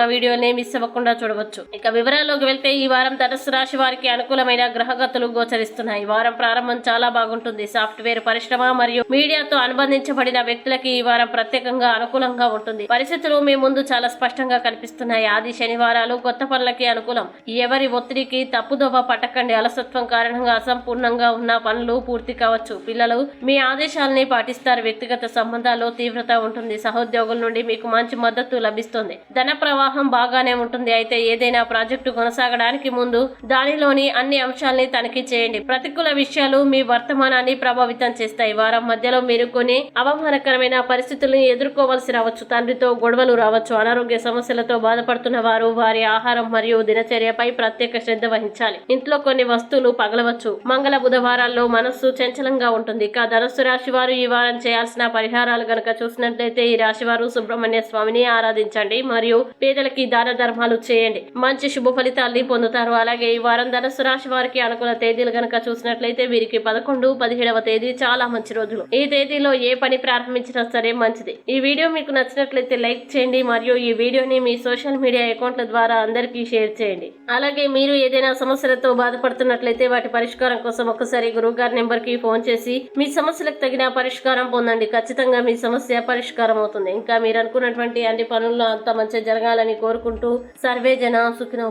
మా వీడియోని మిస్ అవ్వకుండా చూడవచ్చు. ఇక వివరాల్లోకి వెళ్తే ఈ వారం ధనుసు రాశి వారికి అనుకూలమైన గ్రహగతులు గోచరిస్తున్నాయి. ఈ వారం ప్రారంభం చాలా బాగుంటుంది. సాఫ్ట్వేర్ పరిశ్రమ మరియు మీడియాతో అనుబంధించబడిన వ్యక్తులకి ఈ వారం ప్రత్యేకంగా అనుకూలంగా ఉంటుంది. పరిస్థితులు మీ ముందు చాలా స్పష్టంగా కనిపిస్తున్నాయి. ఆది శనివారాలు కొత్త పనులకి అనుకూలం. ఎవరి ఒత్తిడికి తప్పుదోవ పట్టకండి. అలసత్వం కారణంగా అసంపూర్ణంగా ఉన్న పనులు పూర్తి కావచ్చు. పిల్లలు మీ ఆదేశాలని పాటిస్తారు. వ్యక్తిగత సంబంధాల్లో తీవ్రత ఉంటుంది. సహోద్యోగుల నుండి మీకు మంచి మద్దతు లభిస్తుంది. ధన ప్రవాహం బాగానే ఉంటుంది. అయితే ఏదైనా ప్రాజెక్టు కొనసాగడానికి ముందు దానిలోని అన్ని అంశాలని తనిఖీ చేయండి. ప్రతికూల విషయాలు మీ వర్తమానాన్ని ప్రభావితం చేస్తాయి. వారం మధ్యలో మీరు కొన్ని అవమానకరమైన పరిస్థితులను ఎదుర్కోవాల్సి రావచ్చు. తండ్రితో గొడవలు రావచ్చు. అనారోగ్య సమస్యలతో బాధపడుతున్న వారు వారి ఆహారం మరియు దినచర్యపై ప్రత్యేక శ్రద్ధ వహించాలి. ఇంట్లో కొన్ని వస్తువులు పగలవచ్చు. మంగళ బుధవారాల్లో మనస్సు చంచలంగా ఉంటుంది. ఇక ధనస్సు రాశి వారు ఈ వారం చేయాల్సిన పరిహారాలు గనక చూసినట్లయితే ఈ రాశి వారు సుబ్రహ్మణ్య స్వామిని ఆరాధించండి. మరియు పేదలకి దాన ధర్మాలు చేయండి. మంచి శుభ ఫలితాల్ని పొందుతారు. అలాగే ఈ వారం ధనస్సు రాశి వారికి అనుకూల తేదీలు గనక చూసినట్లయితే వీరికి పదకొండు పదిహేడవ తేదీ చాలా మంచి రోజులు. ఈ తేదీలో ఏ పని ప్రారంభించినా సరే మంచిది. ఈ వీడియో మీకు నచ్చినట్లయితే లైక్ చేయండి మరియు ఈ వీడియోని మీ సోషల్ మీడియా అకౌంట్ల ద్వారా అందరికీ షేర్ చేయండి. అలాగే మీరు ఏదైనా సమస్యలతో బాధపడుతున్నట్లయితే వాటి పరిష్కారం కోసం ఒకసారి గురువు గారి నెంబర్కి ఫోన్ చేసి మీ సమస్యలకు తగిన పరిష్కారం పొందండి. ఖచ్చితంగా మీ సమస్య పరిష్కారం అవుతుంది. ఇంకా మీరు అనుకున్నటువంటి అన్ని పనుల్లో అంత మంచి జరగాలని కోరుకుంటూ సర్వే జన సుఖినో